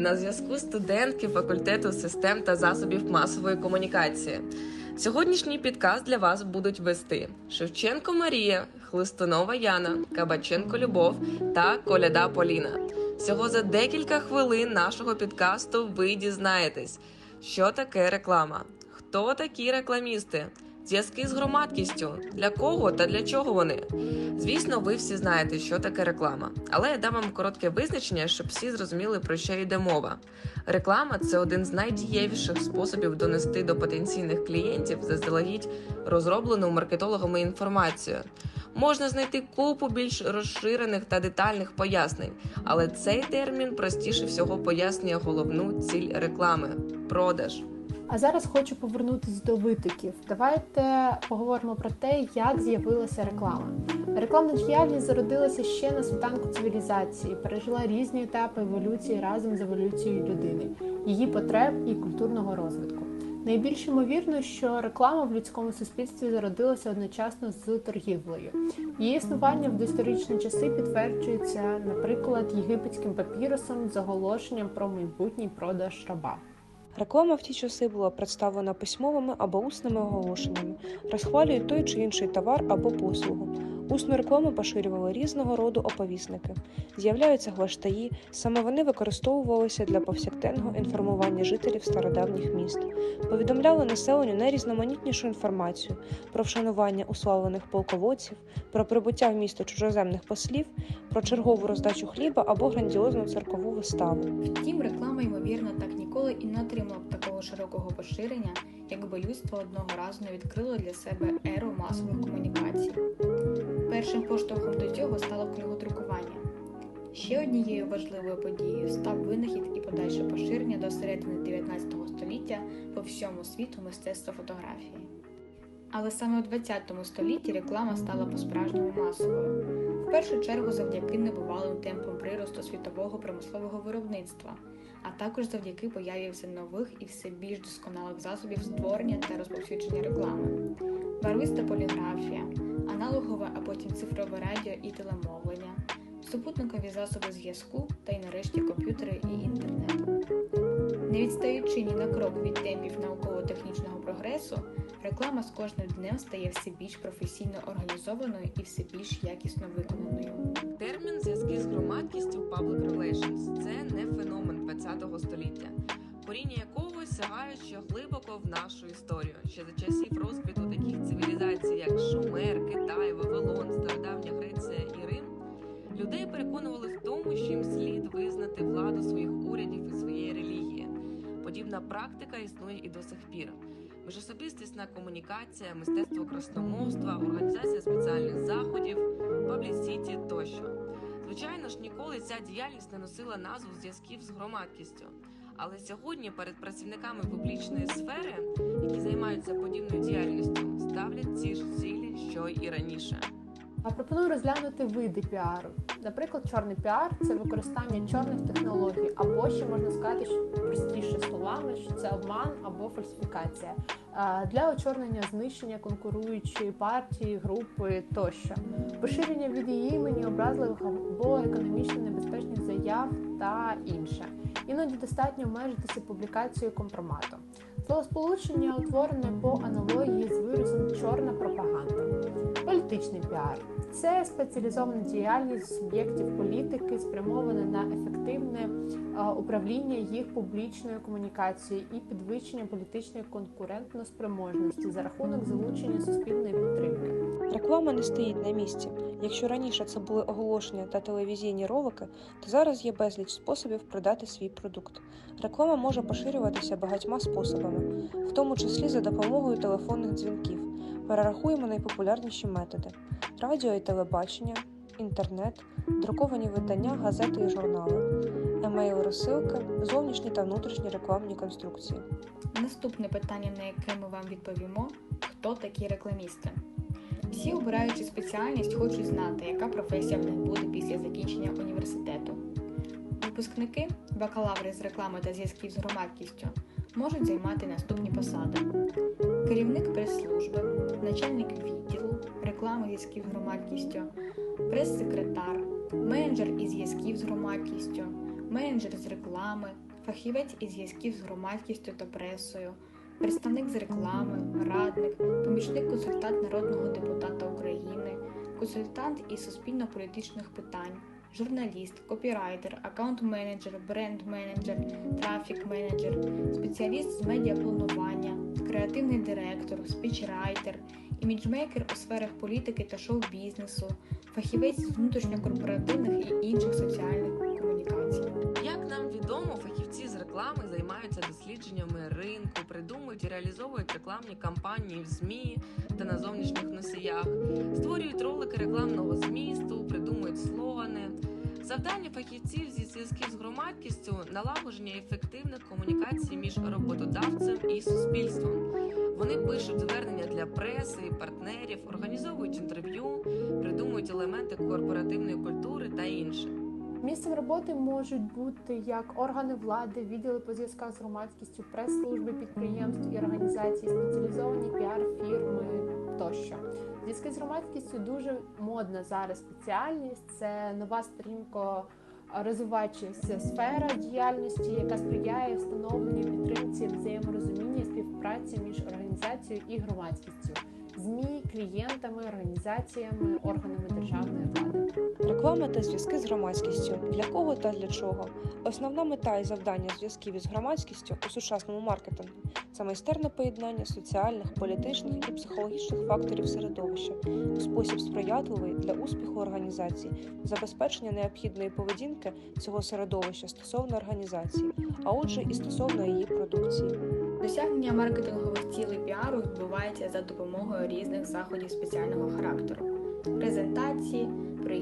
На зв'язку студентки факультету систем та засобів масової комунікації. Сьогоднішній підкаст для вас будуть вести Шевченко Марія, Хлистунова Яна, Кабаченко Любов та Коляда Поліна. Всього за декілька хвилин нашого підкасту ви дізнаєтесь, що таке реклама, хто такі рекламісти, зв'язки з громадськістю, для кого та для чого вони. Звісно, ви всі знаєте, що таке реклама, але я дам вам коротке визначення, щоб всі зрозуміли, про що йде мова. Реклама це один з найдієвіших способів донести до потенційних клієнтів заздалегідь розроблену маркетологами інформацію. Можна знайти купу більш розширених та детальних пояснень, але цей термін простіше всього пояснює головну ціль реклами продаж. А зараз хочу повернутися до витоків. Давайте поговоримо про те, як з'явилася реклама. Рекламна діяльність зародилася ще на світанку цивілізації, пережила різні етапи еволюції разом з еволюцією людини, її потреб і культурного розвитку. Найбільш ймовірно, що реклама в людському суспільстві зародилася одночасно з торгівлею. Її існування в доісторичні часи підтверджується, наприклад, єгипетським папірусом з оголошенням про майбутній продаж раба. Реклама в ті часи була представлена письмовими або усними оголошеннями, розхвалюють той чи інший товар або послугу. Усну рекламу поширювали різного роду оповісники. З'являються глаштаї, саме вони використовувалися для повсякденного інформування жителів стародавніх міст, повідомляли населенню найрізноманітнішу інформацію про вшанування уславлених полководців, про прибуття в місто чужоземних послів, про чергову роздачу хліба або грандіозну церкову виставу. Втім, реклама, ймовірно, так ніколи і не отримала б такого широкого поширення, якби людство одного разу не відкрило для себе еру масових комунікацій. Першим поштовхом до цього стало книгодрукування. Ще однією важливою подією став винахід і подальше поширення до середини 19 століття по всьому світу мистецтва фотографії. Але саме у 20 столітті реклама стала по-справжньому масовою, в першу чергу завдяки небувалим темпам приросту світового промислового виробництва, а також завдяки появі все нових і все більш досконалих засобів створення та розповсюдження реклами, барвиста поліграфія, аналогове, а потім цифрове радіо і телемовлення, супутникові засоби зв'язку та й нарешті комп'ютери і інтернет. Не відстаючи ні на крок від темпів науково-технічного прогресу, реклама з кожним днем стає все більш професійно організованою і все більш якісно виконаною. Термін зв'язки з громадськістю Public Relations – це не феномен ХХ століття, коріння якого сягає ще глибоко в нашу історію, ще за часів розквіту таких цивілізацій, як Шумер, Китай, Вавилон, Стародавня Греція і. Людей переконували в тому, що їм слід визнати владу своїх урядів і своєї релігії. Подібна практика існує і до сих пір. Міжособистісна комунікація, мистецтво красномовства, організація спеціальних заходів, паблісіті тощо. Звичайно ж, ніколи ця діяльність не носила назву зв'язків з громадськістю. Але сьогодні перед працівниками публічної сфери, які займаються подібною діяльністю, ставлять ці ж цілі, що й раніше. Пропоную розглянути види піару. Наприклад, чорний піар це використання чорних технологій, або ще можна сказати, що простіше словами, що це обман або фальсифікація для очорнення знищення конкуруючої партії, групи тощо, поширення від її імені образливих або економічно небезпечних заяв та інше. Іноді достатньо обмежитися публікацією компромату. Словосполучення утворене по аналогії з виразом чорна пропаганда. Політичний піар це спеціалізована діяльність суб'єктів політики, спрямована на ефективне е, управління їх публічною комунікацією і підвищення політичної конкурентноспроможності за рахунок залучення суспільної підтримки. Реклама не стоїть на місці. Якщо раніше це були оголошення та телевізійні ролики, то зараз є безліч способів продати свій продукт. Реклама може поширюватися багатьма способами, в тому числі за допомогою телефонних дзвінків. Перерахуємо найпопулярніші методи: радіо і телебачення, інтернет, друковані видання, газети і журнали, емейл-розсилки, зовнішні та внутрішні рекламні конструкції. Наступне питання, на яке ми вам відповімо: хто такі рекламісти? Всі, обираючи спеціальність, хочуть знати, яка професія в них буде після закінчення університету. Випускники, бакалаври з реклами та зв'язків з громадськістю можуть займати наступні посади: керівник прес-служби, начальник відділу, реклами зв'язків з громадськістю, прес-секретар, менеджер із зв'язків з громадськістю, менеджер з реклами, фахівець із зв'язків з громадськістю та пресою, представник з реклами, радник, помічник-консультант народного депутата України, консультант із суспільно-політичних питань, журналіст, копірайтер, аккаунт-менеджер, бренд-менеджер, трафік-менеджер, спеціаліст з медіапланування, креативний директор, спічрайтер, іміджмейкер у сферах політики та шоу-бізнесу, фахівець з внутрішньокорпоративних і інших соціальних комунікацій. Як нам відомо, фахівці з реклами займаються дослідженнями ринку, придумують і реалізовують рекламні кампанії в ЗМІ та на зовнішніх носіях, створюють ролики рекламного змісту. Завдання фахівців зі зв'язків з громадськістю налагодження ефективних комунікацій між роботодавцем і суспільством. Вони пишуть звернення для преси партнерів, організовують інтерв'ю, придумують елементи корпоративної культури та інше. Місцем роботи можуть бути як органи влади, відділи по зв'язках з громадськістю, прес-служби підприємств і організацій, спеціалізовані піар-фірми тощо. Зв'язки з громадськістю дуже модна зараз спеціальність. Це нова стрімко розвиваючася сфера діяльності, яка сприяє встановленню підтримці взаєморозуміння і співпраці між організацією і громадськістю, змі, клієнтами, організаціями, органами державної влади. Реклама та зв'язки з громадськістю. Для кого та для чого? Основна мета і завдання зв'язків із громадськістю у сучасному маркетингу це майстерне поєднання соціальних, політичних і психологічних факторів середовища у спосіб сприятливий для успіху організації, забезпечення необхідної поведінки цього середовища стосовно організації, а отже, і стосовно її продукції. Досягнення маркетингових цілей піару відбувається за допомогою різних заходів спеціального характеру: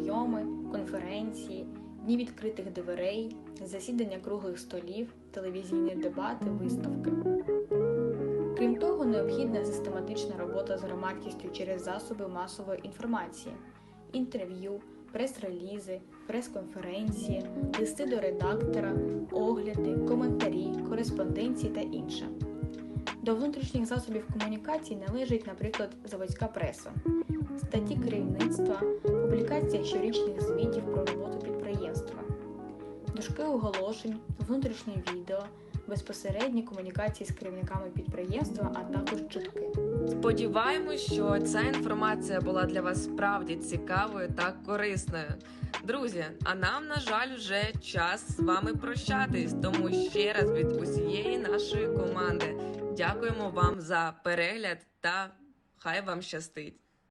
прийоми, конференції, дні відкритих дверей, засідання круглих столів, телевізійні дебати, виставки. Крім того, необхідна систематична робота з громадськістю через засоби масової інформації, інтерв'ю, прес-релізи, прес-конференції, листи до редактора, огляди, коментарі, кореспонденції та інше. До внутрішніх засобів комунікації належить, наприклад, заводська преса, статті керівництва, публікація щорічних звітів про роботу підприємства, дошки оголошень, внутрішнє відео, безпосередні комунікації з керівниками підприємства, а також чутки. Сподіваємось, що ця інформація була для вас справді цікавою та корисною. Друзі, а нам, на жаль, вже час з вами прощатись. Тому ще раз від усієї нашої команди дякуємо вам за перегляд та хай вам щастить.